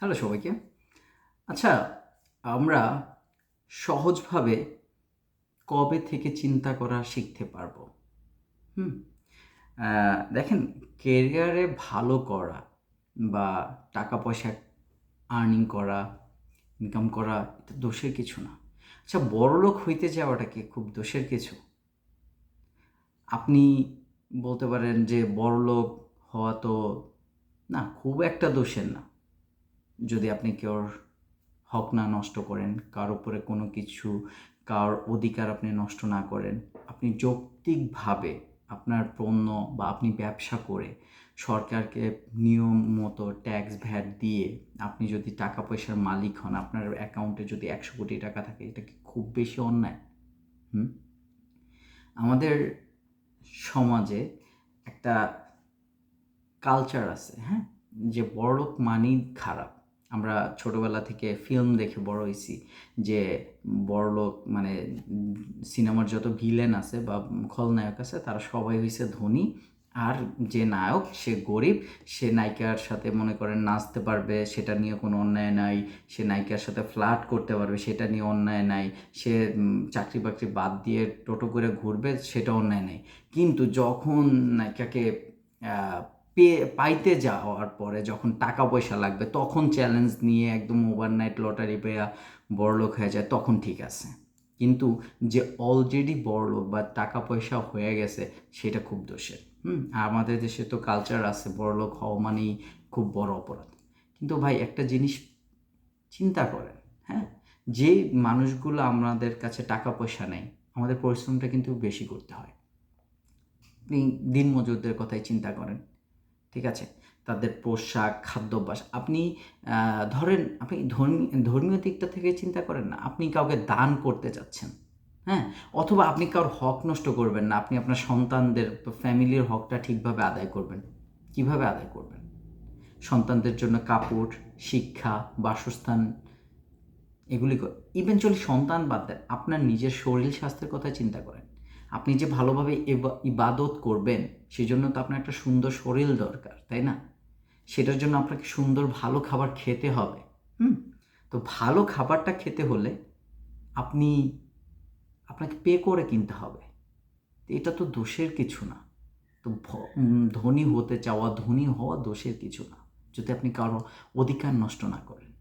Hello সবাইকে। আচ্ছা আমরা সহজভাবে কবে থেকে চিন্তা করা শিখতে পারব? হুম দেখেন কেরিয়ারে ভালো করা বা টাকা পয়সা আর্নিং করা ইনকাম করা, এটা দোষের কিছু না। আচ্ছা বড়লোক হইতে যাওয়াটা কি খুব দোষের কিছু? আপনি বলতে পারেন যে বড়লোক হওয়া তো না, খুব একটা দোষের না। যদি আপনি কেউর হক না নষ্ট করেন, কার উপরে কোনো কিছু, কার অধিকার আপনি নষ্ট না করেন, আপনি যৌক্তিকভাবে আপনার পণ্য বা আপনি ব্যবসা করে সরকারকে নিয়ম মতো ট্যাক্স ভ্যাট দিয়ে আপনি যদি টাকা পয়সার মালিক হন, আপনার অ্যাকাউন্টে যদি একশো কোটি টাকা থাকে, এটা কি খুব বেশি অন্যায়? হুম? আমাদের সমাজে একটা কালচার আছে হ্যাঁ? যে বড়লোক মানেই খারাপ। আমরা ছোটবেলা থেকে ফিল্ম দেখে বড় হয়েছি যে বড়লোক মানে সিনেমার যত ভিলেন আছে বা খলনায়ক আছে, তারা সবাই হয়েছে ধনী। আর যে নায়ক, সে গরিব, সে নায়িকার সাথে মনে করেন নাচতে পারবে, সেটা নিয়ে কোনো অন্যায় নাই। সে নায়িকার সাথে ফ্লার্ট করতে পারবে, সেটা নিয়ে অন্যায় নাই। সে চাকরি বাকরি বাদ দিয়ে টোটো করে ঘুরবে, সেটা অন্যায় নাই। কিন্তু যখন নায়িকাকে পেয়ে পাইতে যাওয়ার পরে যখন টাকা পয়সা লাগবে, তখন চ্যালেঞ্জ নিয়ে একদম ওভারনাইট লটারি পেয়া বড়লোক হয়ে যায়, তখন ঠিক আছে। কিন্তু যে অলরেডি বড়লোক বা টাকা পয়সা হয়ে গেছে, সেটা খুব দোষের। হুম? আমাদের দেশে তো কালচার আছে, বড়লোক হওয়া মানেই খুব বড় অপরাধ। কিন্তু ভাই, একটা জিনিস চিন্তা করেন হ্যাঁ? যে মানুষগুলো আমাদের কাছে টাকা পয়সা নেই, আমাদের পরিশ্রমটা কিন্তু বেশি করতে হয়। আপনি দিন মজুরদের কথাই চিন্তা করেন। ঠিক আছে? তাদের পোশাক, খাদ্যাভ্যাস। আপনি ধরেন আপনি ধর্মী, ধর্মীয় দিকটা থেকে চিন্তা করেন না, আপনি কাউকে দান করতে চাচ্ছেন হ্যাঁ? অথবা আপনি কারোর হক নষ্ট করবেন না, আপনি আপনার সন্তানদের, ফ্যামিলির হকটা ঠিকভাবে আদায় করবেন। কীভাবে আদায় করবেন? সন্তানদের জন্য কাপড়, শিক্ষা, বাসস্থান, এগুলি ইভেনচুয়ালি সন্তান বাদ দেন। আপনার নিজের শরীর স্বাস্থ্যের কথা চিন্তা করেন। আপনি যে ভালোভাবে ইবা- ইবাদত করবেন, সেজন্য তো আপনার একটা সুন্দর শরীর দরকার, তাই না? সেটার জন্য আপনাকে সুন্দর ভালো খাবার খেতে হবে, হুম? তো ভালো খাবারটা খেতে হলে আপনি, আপনাকে পে করে কিনতে হবে। এটা তো দোষের কিছু না। তো ধনী হতে চাওয়া, ধনী হওয়া দোষের কিছু না। যদি আপনি কারও অধিকার নষ্ট না করেন,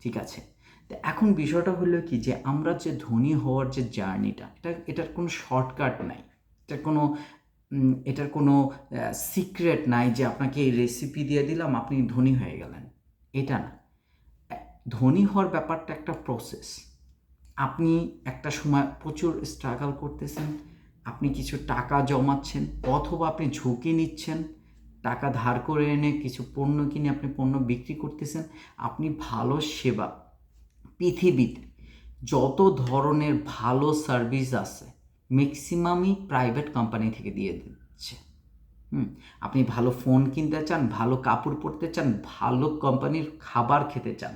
ঠিক আছে? তো এখন বিষয়টা হলো কি যে আমরা যে ধনী হওয়ার যে জার্নিটা, এটা, এটার কোনো শর্টকাট নাই। এটার কোনো এটার কোনো সিক্রেট নাই যে আপনাকে এই রেসিপি দিয়ে দিলাম, আপনি ধনী হয়ে গেলেন। এটা না। ধনী হওয়ার ব্যাপারটা একটা প্রসেস আপনি একটা সময় প্রচুর স্ট্রাগল করতেছেন, আপনি কিছু টাকা জমাচ্ছেন, অথবা আপনি ঝুঁকি নিচ্ছেন, টাকা ধার করে এনে কিছু পণ্য কিনে আপনি পণ্য বিক্রি করতেছেন, আপনি ভালো সেবা পৃথিবীতে যত ধরনের ভালো সার্ভিস আছে ম্যাক্সিমামই প্রাইভেট কোম্পানি থেকে দিয়ে দিচ্ছে। হুম, আপনি ভালো ফোন কিনতে চান, ভালো কাপড় পরতে চান, ভালো কোম্পানির খাবার খেতে চান,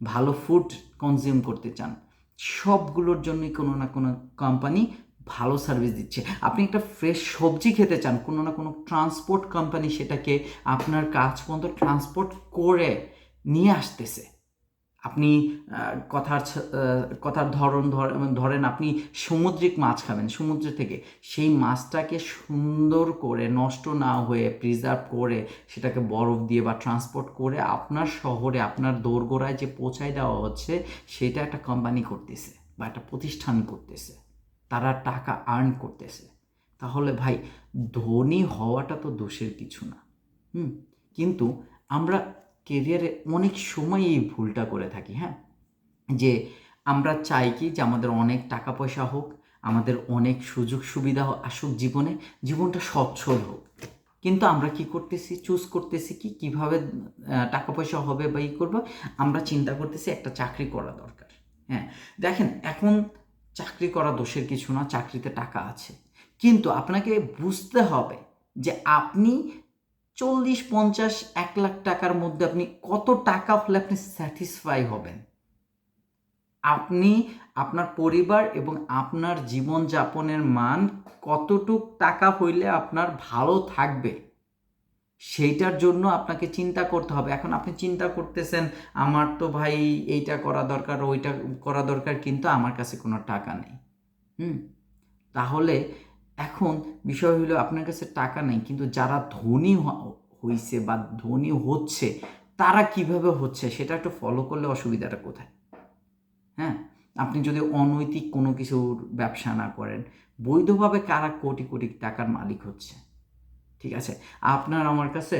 ভালো ফুড কনজিউম করতে চান, সবগুলোর জন্যই কোনো না কোনো কোম্পানি ভালো সার্ভিস দিচ্ছে। আপনি একটা ফ্রেশ সবজি খেতে চান, কোনো না কোনো ট্রান্সপোর্ট কোম্পানি সেটাকে আপনার কাজ পর্যন্ত ট্রান্সপোর্ট করে নিয়ে আসতেছে। আপনি কথার কথার ধরন ধর- ধরেন আপনি সামুদ্রিক মাছ খাবেন, সমুদ্র থেকে। সেই মাছটাকে সুন্দর করে নষ্ট না হয়ে প্রিজার্ভ করে সেটাকে বরফ দিয়ে বা ট্রান্সপোর্ট করে আপনার শহরে, আপনার দোরগোড়ায় যে পৌঁছায় দেওয়া হচ্ছে, সেটা একটা কোম্পানি করতেছে বা একটা প্রতিষ্ঠান করতেছে। তারা টাকা আর্ন করতেছে। তাহলে ভাই, ধনী হওয়াটা তো দোষের কিছু না। হুম? কিন্তু আমরা কেরিয়ারে অনেক সময় এই ভুলটা করে থাকি হ্যাঁ? যে আমরা চাই কি যে আমাদের অনেক টাকা পয়সা হোক, আমাদের অনেক সুযোগ সুবিধা আসুক জীবনে, জীবনটা সচ্ছল হোক। কিন্তু আমরা কি করতেছি চুজ করতেছি কি, কীভাবে টাকা পয়সা হবে বা ই করব, আমরা চিন্তা করতেছি একটা চাকরি করা দরকার হ্যাঁ? দেখেন, এখন চাকরি করা দোষের কিছু না, চাকরিতে টাকা আছে। কিন্তু আপনাকে বুঝতে হবে যে আপনি চল্লিশ, পঞ্চাশ, এক লাখ টাকার মধ্যে আপনি কত টাকা হলে আপনি স্যাটিসফাই হবেন? আপনি, আপনার পরিবার এবং আপনার জীবনযাপনের মান কতটুক টাকা হইলে আপনার ভালো থাকবে, সেইটার জন্য আপনাকে চিন্তা করতে হবে। এখন আপনি চিন্তা করতেছেন, আমার তো ভাই এইটা করা দরকার, ওইটা করা দরকার, কিন্তু আমার কাছে কোনো টাকা নেই। হুম? তাহলে এখন বিষয় হলো আপনার কাছে টাকা নেই, কিন্তু যারা ধনী হইছে বা ধনী হচ্ছে, তারা কীভাবে হচ্ছে সেটা একটু ফলো করলে অসুবিধাটা কোথায়? হ্যাঁ? আপনি যদি অনৈতিক কোনো কিছুর ব্যবসা না করেন, বৈধভাবে কারা কোটি কোটি টাকার মালিক হচ্ছে? ঠিক আছে? আপনার আমার কাছে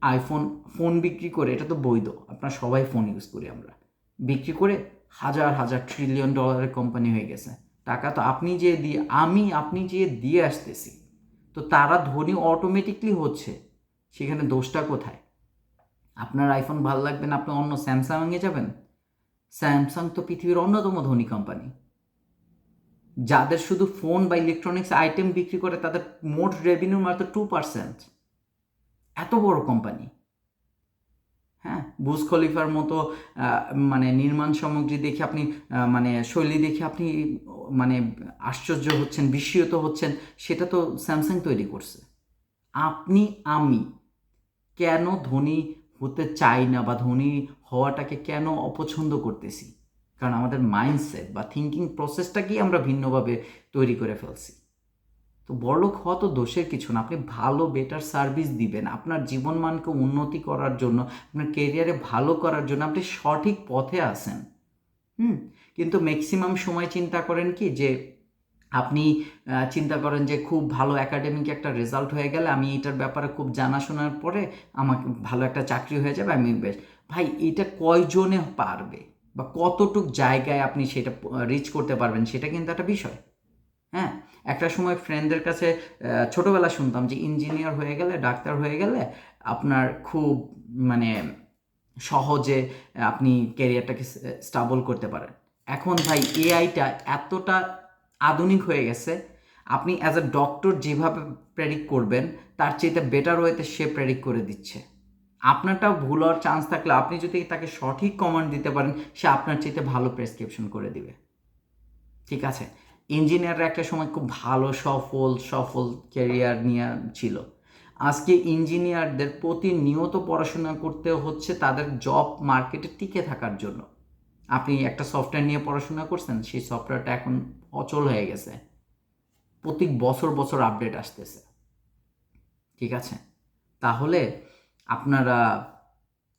আইফোন ফোন বিক্রি করে, এটা তো বৈধ, আপনার সবাই ফোন ইউজ করি আমরা। বিক্রি করে হাজার হাজার ট্রিলিয়ন ডলারের কোম্পানি হয়ে গেছে। টাকা তো আপনি যে দিয়ে, আমি, আপনি যে দিয়ে আসতেছি, তো তারা ধনী অটোমেটিকলি হচ্ছে, সেখানে দোষটা কোথায়? আপনার আইফোন ভালো লাগবে না, আপনি অন্য স্যামসাংয়ে যাবেন? স্যামসাং তো পৃথিবীর অন্যতম ধনী কোম্পানি যাদের শুধু ফোন বা ইলেকট্রনিক্স আইটেম বিক্রি করে, তাদের মোট রেভিনিউ মাত্র টু পার্সেন্ট এত বড় কোম্পানি হ্যাঁ? বুজ খলিফার মতো মানে নির্মাণ সামগ্রী দেখে আপনি মানে শৈলী দেখে আপনি মানে আশ্চর্য হচ্ছেন, বিস্মিত হচ্ছেন, সেটা তো স্যামসাং তৈরি করছে। আপনি, আমি কেন ধনী হতে চাই না বা ধনী হওয়াটাকে কেন অপছন্দ করতেছি? কারণ আমাদের মাইন্ডসেট বা থিঙ্কিং প্রসেসটাকেই আমরা ভিন্নভাবে তৈরি করে ফেলছি। তো বড়লোক হওয়া তো দোষের কিছু না। আপনি ভালো বেটার সার্ভিস দিবেন। আপনার জীবনমানকে উন্নতি করার জন্য, আপনার কেরিয়ারে ভালো করার জন্য আপনি সঠিক পথে আসেন হুম? কিন্তু ম্যাক্সিমাম সময় চিন্তা করেন কি যে, আপনি চিন্তা করেন যে খুব ভালো একাডেমিক একটা রেজাল্ট হয়ে গেলে আমি এটার ব্যাপারে খুব জানাশোনার পরে আমাকে ভালো একটা চাকরি হয়ে যাবে, আমি বেশ। ভাই, এটা কয়জনে পারবে? বা কতটুক জায়গায় আপনি সেটা রিচ করতে পারবেন সেটা কিন্তু একটা বিষয়। হ্যাঁ? একটা সময় ফ্রেন্ডদের কাছে ছোটবেলা শুনতাম যে ইঞ্জিনিয়ার হয়ে গেলে, ডাক্তার হয়ে গেলে আপনার খুব মানে সহজে আপনি ক্যারিয়ারটাকে স্টাবল করতে পারেন। এখন ভাই এআইটা এতটা আধুনিক হয়ে গেছে, আপনি অ্যাজ এ ডক্টর যেভাবে প্রেডিক্ট করবেন, তার চেয়ে বেটার ওয়েতে সে প্রেডিক্ট করে দিচ্ছে। আপনারটা ভুল হওয়ার চান্স থাকলে আপনি যদি তাকে সঠিক কমান্ড দিতে পারেন, সে আপনার চেয়ে ভালো প্রেসক্রিপশন করে দিবে। ঠিক আছে? ইঞ্জিনিয়াররা একটা সময় খুব ভালো, সফল সফল ক্যারিয়ার নিয়ে ছিল। আজকে ইঞ্জিনিয়ারদের প্রতিনিয়ত পড়াশোনা করতে হচ্ছে তাদের জব মার্কেটে টিকে থাকার জন্য। আপনি একটা সফটওয়্যার নিয়ে পড়াশোনা করছেন, সেই সফটওয়্যারটা এখন অচল হয়ে গেছে। প্রতি বছর বছর আপডেট আসতেছে। ঠিক আছে? তাহলে আপনারা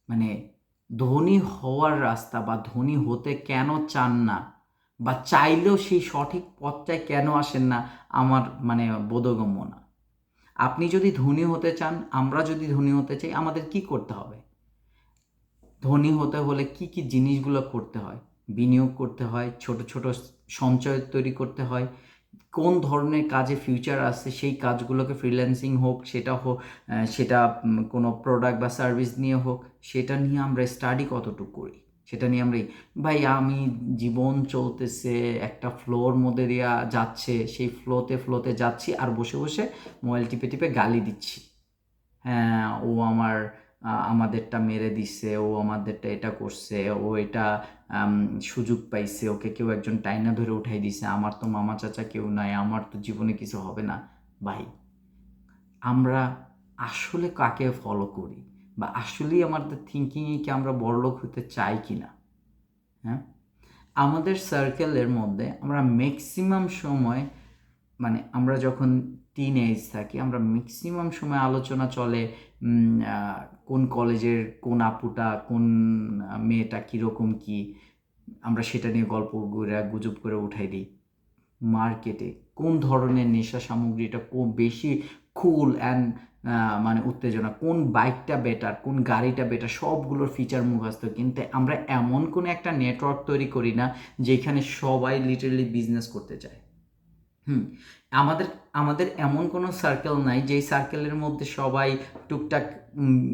মানে ধনী হওয়ার রাস্তা বা ধনী হতে কেন চান না? বা চাইলেও সেই সঠিক পথটায় কেন আসেন না আমার মানে বোধগম্য না। আপনি যদি ধনী হতে চান, আমরা যদি ধনী হতে চাই, আমাদের কি করতে হবে? ধনী হতে হলে কি কি জিনিসগুলো করতে হয়? বিনিয়োগ করতে হয়, ছোট ছোট সঞ্চয় তৈরি করতে হয়, কোন ধরনের কাজে ফিউচার আছে সেই কাজগুলোকে ফ্রিল্যান্সিং হোক, সেটা হোক সেটা কোনো প্রোডাক্ট বা সার্ভিস নিয়ে হোক, সেটা নিয়ে আমরা স্টাডি কতটুকু করি। সেটা নিয়ে আমরা ভাই, আমি জীবন চলতেছে, একটা ফ্লোর মধ্যে দেওয়া যাচ্ছে, সেই ফ্লোতে ফ্লোতে যাচ্ছি আর বসে বসে মোবাইল টিপে টিপে গালি দিচ্ছি। হ্যাঁ ও আমার আমাদেরটা মেরে দিছে, ও আমাদেরটা এটা করছে, ও এটা সুযোগ পাইছে, ওকে কেউ একজন টাইনা ধরে উঠাই দিছে, আমার তো মামা চাচা কেউ নাই, আমার তো জীবনে কিছু হবে না। ভাই, আমরা আসলে কাকে ফলো করি? বা আসলেই আমাদের থিঙ্কিংয়ে কি আমরা বড়লোক হতে চাই কি না হ্যাঁ? আমাদের সার্কেলের মধ্যে আমরা ম্যাক্সিমাম সময় মানে আমরা যখন টিন এজ থাকি, আমরা ম্যাক্সিমাম সময় আলোচনা চলে কোন কলেজের কোন আপুটা, কোন মেয়েটা কীরকম কি, আমরা সেটা নিয়ে গল্প গুজব করে উঠাই দিই। মার্কেটে কোন ধরনের নেশা সামগ্রীটা কোন বেশি কুল অ্যান্ড মানে উত্তেজনা, কোন বাইকটা বেটার কোন গাড়িটা বেটার সবগুলোর ফিচার মুখস্থ কিন্তু আমরা এমন কোনো একটা নেটওয়ার্ক তৈরি করি না যেখানে সবাই লিটারালি বিজনেস করতে চায়। হুম, আমাদের আমাদের এমন কোনো সার্কেল নাই যেই সার্কেলের মধ্যে সবাই টুকটাক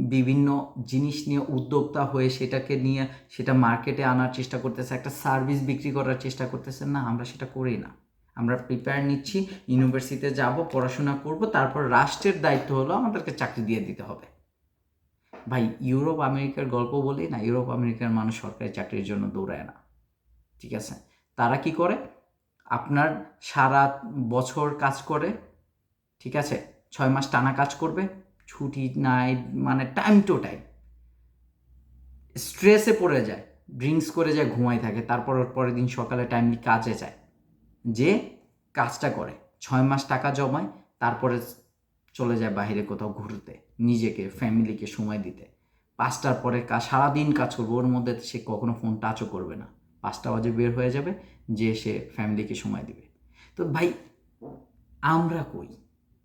বিভিন্ন জিনিস নিয়ে উদ্যোক্তা হয়ে সেটাকে নিয়ে, সেটা মার্কেটে আনার চেষ্টা করতেছে, একটা সার্ভিস বিক্রি করার চেষ্টা করতেছে। না, আমরা সেটা করি না। আমরা প্রিপেয়ার নিচ্ছি ইউনিভার্সিটিতে যাব, পড়াশোনা করব, তারপর রাষ্ট্রের দায়িত্ব হলো আমাদেরকে চাকরি দিয়ে দিতে হবে। ভাই ইউরোপ আমেরিকার গল্প বলি না ইউরোপ আমেরিকার মানুষ সরকারি চাকরির জন্য দৌড়ায় না, ঠিক আছে? তারা কি করে? আপনার সারা বছর কাজ করে, ঠিক আছে? ছয় মাস টানা কাজ করবে, ছুটি নাই মানে টাইম টু টাইম স্ট্রেসে পড়ে যায় ড্রিঙ্কস করে যায় ঘুমাই থাকে, তারপর পরের দিন সকালে টাইমলি কাজে যায়। যে কাজটা করে, ছয় মাস টাকা জমায়, তারপরে চলে যায় বাইরে কোথাও ঘুরতে, নিজেকে ফ্যামিলিকে সময় দিতে। পাঁচটার পরে কাজ সারাদিন কাজ করবে, ওর মধ্যে সে কখনো ফোন টাচও করবে না। পাঁচটা বাজে বের হয়ে যাবে, যে সে ফ্যামিলিকে সময় দিবে। তো ভাই, আমরা কই?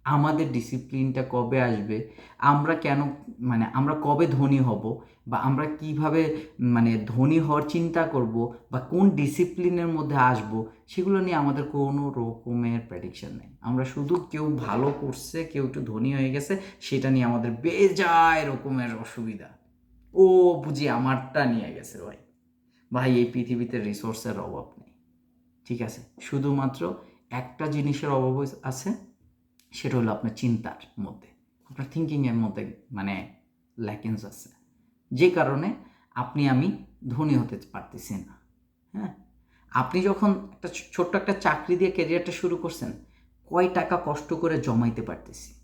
আমাদের ডিসিপ্লিনটা কবে আসবে? আমরা কেন মানে আমরা কবে ধনী হব? বা আমরা কীভাবে মানে ধনী হওয়ার চিন্তা করব বা কোন ডিসিপ্লিনের মধ্যে আসব, সেগুলো নিয়ে আমাদের কোনো রকমের প্রেডিকশন নেই। আমরা শুধু কেউ ভালো করছে, কেউ একটু ধনী হয়ে গেছে, সেটা নিয়ে আমাদের বেজায় রকমের অসুবিধা। ও বুঝি আমারটা নিয়ে গেছে ভাই। ভাই, এই পৃথিবীতে রিসোর্সের অভাব নেই। ঠিক আছে? শুধুমাত্র একটা জিনিসের অভাব আছে, সেটা হলো আপনার চিন্তার মধ্যে। আপনার থিঙ্কিংয়ের মধ্যে মানে ল্যাকিংস আছে। যে কারণে আপনি আমি ধনী হতে পারতেছি না হ্যাঁ? আপনি যখন একটা ছোট্ট একটা চাকরি দিয়ে ক্যারিয়ারটা শুরু করছেন, কয় টাকা কষ্ট করে জমাইতে পারতেছি?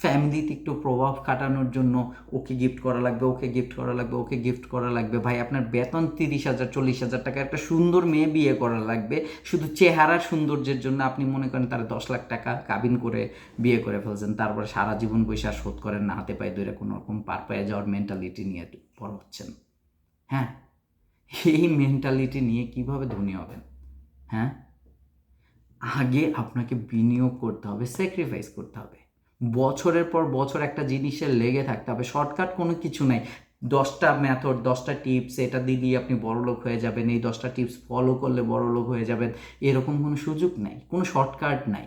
ফ্যামিলিতে একটু প্রভাব খাটানোর জন্য ওকে গিফট করা লাগবে, ওকে গিফট করা লাগবে, ওকে গিফট করা লাগবে। ভাই, আপনার বেতন তিরিশ হাজার, চল্লিশ হাজার টাকা একটা সুন্দর মেয়ে বিয়ে করা লাগবে। শুধু চেহারার সৌন্দর্যের জন্য আপনি মনে করেন তার দশ লাখ টাকা কাবিন করে বিয়ে করে ফেলছেন। তারপরে সারা জীবন পয়সা শোধ করেন না, হাতে পায়ে ধরে কোনো রকম পার পায়ে যাওয়ার মেন্টালিটি নিয়ে বড় হচ্ছেন। হ্যাঁ? এই মেন্টালিটি নিয়ে কীভাবে ধনী হবেন? হ্যাঁ? আগে আপনাকে বিনিয়োগ করতে হবে স্যাক্রিফাইস করতে হবে। বছরের পর বছর একটা জিনিসের লেগে থাকতে হবে। শর্টকাট কোনো কিছু নাই। দশটা মেথড দশটা টিপস এটা দিয়ে দিয়ে আপনি বড়লোক হয়ে যাবেন। এই দশটা টিপস ফলো করলে বড়লোক হয়ে যাবেন। এরকম কোনো সুযোগ নাই, কোনো শর্টকাট নাই।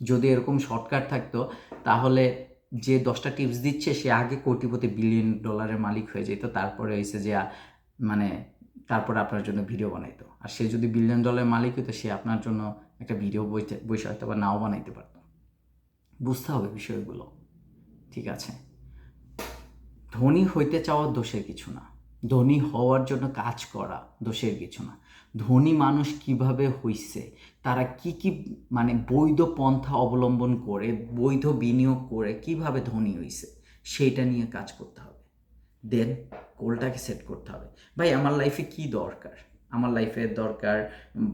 যদি এরকম শর্টকাট থাকতো, তাহলে যে দশটা টিপস দিচ্ছে, সে আগে কোটিপতি বিলিয়ন ডলারের মালিক হয়ে যেত, তারপরে হয়েছে যে মানে তারপরে আপনার জন্য ভিডিও বানাইতো। আর সে যদি বিলিয়ন ডলারের মালিক হতো সে আপনার জন্য একটা ভিডিও বইতে, বসে হয়তো বা নাও বানাইতে পারতো। বুঝতে হবে বিষয়গুলো, ঠিক আছে? ধনী হইতে চাওয়া দোষের কিছু না। ধনী হওয়ার জন্য কাজ করা দোষের কিছু না। ধনী মানুষ কীভাবে হইছে, তারা কি কি মানে বৈধ পন্থা অবলম্বন করে, বৈধ বিনিয়োগ করে কীভাবে ধনী হইছে সেইটা নিয়ে কাজ করতে হবে। দেন গোলটাকে সেট করতে হবে। ভাই, আমার লাইফে কি দরকার? আমার লাইফে দরকার,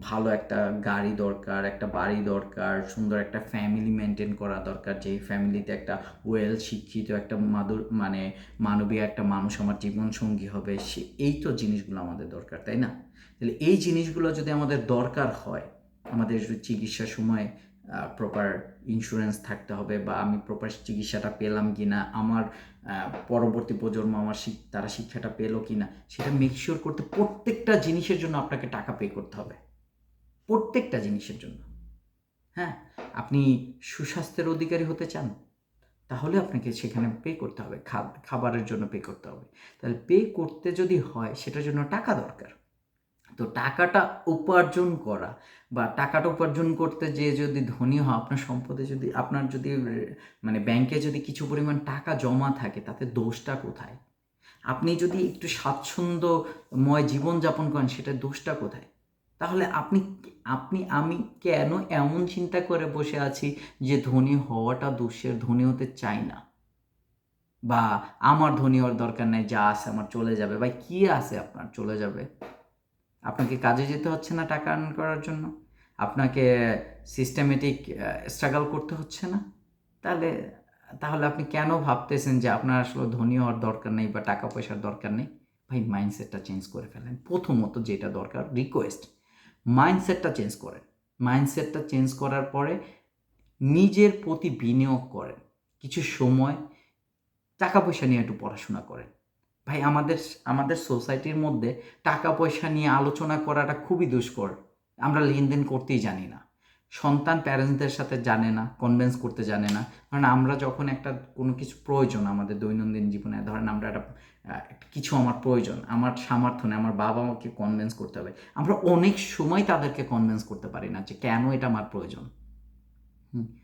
ভালো একটা গাড়ি দরকার, একটা বাড়ি দরকার, সুন্দর একটা ফ্যামিলি মেনটেন করা দরকার। যেই ফ্যামিলিতে একটা ওয়েল শিক্ষিত একটা মাদুর মানে মানবীয় একটা মানুষ আমার জীবনসঙ্গী হবে, সে, এই তো জিনিসগুলো আমাদের দরকার, তাই না? তাহলে এই জিনিসগুলো যদি আমাদের দরকার হয়, আমাদের চিকিৎসার সময় প্রপার ইন্স্যুরেন্স থাকতে হবে বা আমি প্রপার চিকিৎসাটা পেলাম কি না আমার পরবর্তী প্রজন্ম আমার তারা শিক্ষাটা পেল কি না সেটা মেকশিওর করতে প্রত্যেকটা জিনিসের জন্য আপনাকে টাকা পে করতে হবে। প্রত্যেকটা জিনিসের জন্য। হ্যাঁ? আপনি সুস্বাস্থ্যের অধিকারী হতে চান, তাহলে আপনাকে সেখানে পে করতে হবে। খাবারের জন্য পে করতে হবে। তাহলে পে করতে যদি হয়, সেটার জন্য টাকা দরকার। তো টাকাটা উপার্জন করা বা টাকাটা উপার্জন করতে যে যদি ধনী হয় আপনার সম্পদে যদি, আপনার যদি মানে ব্যাংকে যদি কিছু পরিমাণ টাকা জমা থাকে, তাতে দোষটা কোথায়? আপনি যদি একটু স্বাচ্ছন্দ্যময় জীবনযাপন করেন সেটা দোষটা কোথায়? তাহলে আপনি আপনি, আমি কেন এমন চিন্তা করে বসে আছি যে ধনী হওয়াটা দোষের, ধনী হতে চাই না? বা আমার ধনী হওয়ার দরকার নেই, যা আছে আমার চলে যাবে ভাই কি আছে আপনার চলে যাবে? আপনাকে কাজে যেতে হচ্ছে না টাকা আর্ন করার জন্য। আপনাকে সিস্টেমেটিক স্ট্রাগল করতে হচ্ছে না। তাহলে তাহলে আপনি কেন ভাবতেছেন যে আপনার আসলে ধনী হওয়ার দরকার নেই বা টাকা পয়সার দরকার নেই? ভাই মাইন্ডসেটটা চেঞ্জ করে ফেলেন। প্রথমত যেটা দরকার রিকোয়েস্ট মাইন্ডসেটটা চেঞ্জ করেন। মাইন্ডসেটটা চেঞ্জ করার পরে নিজের প্রতি বিনিয়োগ করেন। কিছু সময় টাকা পয়সা নিয়ে একটু পড়াশোনা করেন। ভাই, আমাদের আমাদের সোসাইটির মধ্যে টাকা পয়সা নিয়ে আলোচনা করাটা খুবই দুষ্কর। আমরা লেনদেন করতেই জানি না। সন্তান প্যারেন্টসদের সাথে জানে না কনভেন্স করতে জানে না। কারণ আমরা যখন একটা কোনো কিছু প্রয়োজন আমাদের দৈনন্দিন জীবনে, ধরেন আমরা একটা কিছু আমার প্রয়োজন, আমার সামর্থ্য নেই, আমার বাবা মাকে কনভেন্স করতে হবে, আমরা অনেক সময় তাদেরকে কনভেন্স করতে পারি না যে কেন এটা আমার প্রয়োজন।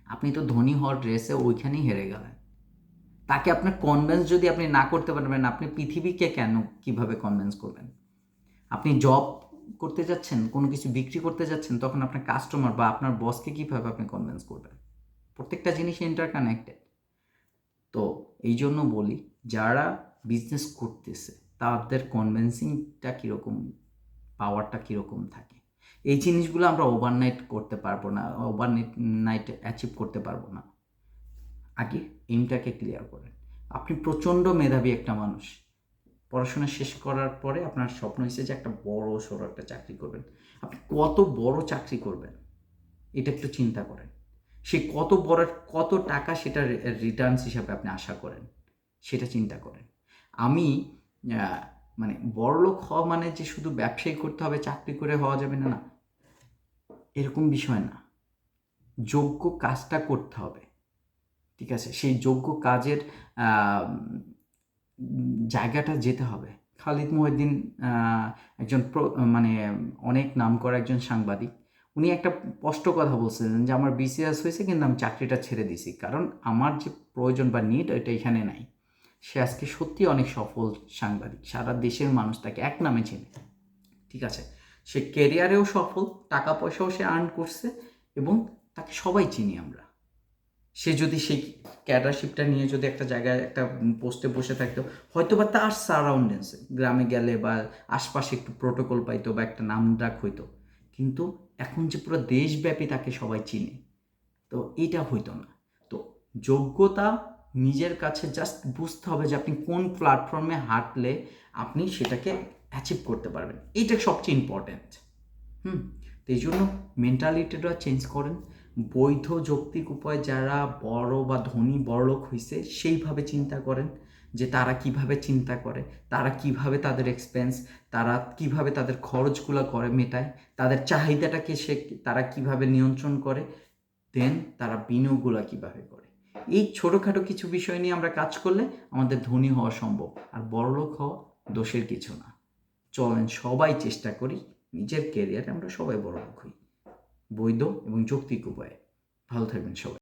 আপনি তো ধনী হওয়ার ড্রেসে ওইখানেই হেরে গেলেন। তাকে আপনার কনভেন্স যদি আপনি না করতে পারবেন, আপনি পৃথিবীকে কেন কীভাবে কনভেন্স করবেন? আপনি জব করতে যাচ্ছেন, কোনো কিছু বিক্রি করতে যাচ্ছেন, তখন আপনার কাস্টমার বা আপনার বসকে কীভাবে আপনি কনভেন্স করবেন? প্রত্যেকটা জিনিস ইন্টার কানেক্টেড তো এই জন্য বলি, যারা বিজনেস করতেছে, তাদের কনভেন্সিংটা কীরকম পাওয়ারটা কীরকম থাকে? এই জিনিসগুলো আমরা ওভারনাইট করতে পারব না ওভারনাইট নাইট অ্যাচিভ করতে পারব না। আগে এইমটাকে ক্লিয়ার করেন। আপনি প্রচণ্ড মেধাবী একটা মানুষ। পড়াশোনা শেষ করার পরে আপনার স্বপ্ন হয়েছে যে একটা বড় সড়ো একটা চাকরি করবেন। আপনি কত বড় চাকরি করবেন? এটা একটু চিন্তা করেন। সে কত বড়, কত টাকা সেটা রিটার্নস হিসাবে আপনি আশা করেন, সেটা চিন্তা করেন। আমি মানে বড়লোক হওয়া মানে যে শুধু ব্যবসায়ী করতে হবে, চাকরি করে হওয়া যাবে না না। এরকম বিষয় না। যোগ্য কাজটা করতে হবে। ঠিক আছে? সেই যোগ্য কাজের জায়গাটা যেতে হবে। খালিদ মহিউদ্দিন একজন মানে অনেক নাম করা একজন সাংবাদিক। উনি একটা স্পষ্ট কথা বলছিলেন যে, আমার বিসিএস হয়েছে, কিন্তু আমি চাকরিটা ছেড়ে দিছি কারণ আমার যে প্রয়োজন বা নিড এটা এখানে নাই। সে আজকে সত্যি অনেক সফল সাংবাদিক। সারা দেশের মানুষ তাকে এক নামে চেনে। ঠিক আছে? সে কেরিয়ারেও সফল টাকা পয়সাও সে আর্ন করছে এবং তাকে সবাই চিনি আমরা। সে যদি সেই ক্যাডারশিপটা নিয়ে যদি একটা জায়গায় একটা পোস্টে বসে থাকতো হয়তো বা তার সারাউন্ডেন্সে গ্রামে গেলে বা আশপাশে একটু প্রোটোকল পাইতো বা একটা নাম ডাক হইতো। কিন্তু এখন যে পুরো দেশব্যাপী তাকে সবাই চিনে, তো এটা হইতো না। তো যোগ্যতা নিজের কাছে জাস্ট বুঝতে হবে যে আপনি কোন প্ল্যাটফর্মে হাঁটলে আপনি সেটাকে অ্যাচিভ করতে পারবেন। এইটা সবচেয়ে ইম্পর্ট্যান্ট হুম? তো এই জন্য মেন্টালিটিটা চেঞ্জ করেন। বৈধ যৌক্তিক উপায় যারা বড় বা ধনী বড়লোক হয়েছে সেইভাবে চিন্তা করেন যে তারা কীভাবে চিন্তা করে, তারা কীভাবে তাদের এক্সপেন্স তারা কীভাবে তাদের খরচগুলো করে মেটায়, তাদের চাহিদাটাকে সে তারা কীভাবে নিয়ন্ত্রণ করে দেন তারা বিনিয়োগগুলো কীভাবে করে। এই ছোটোখাটো কিছু বিষয় নিয়ে আমরা কাজ করলে আমাদের ধনী হওয়া সম্ভব, আর বড়লোক হওয়া দোষের কিছু না। চলেন সবাই চেষ্টা করি, নিজের কেরিয়ারে আমরা সবাই বড়লোক হই। বৈধ এবং যৌক্তিক উপায়ে। ভালো থাকবেন সবাই।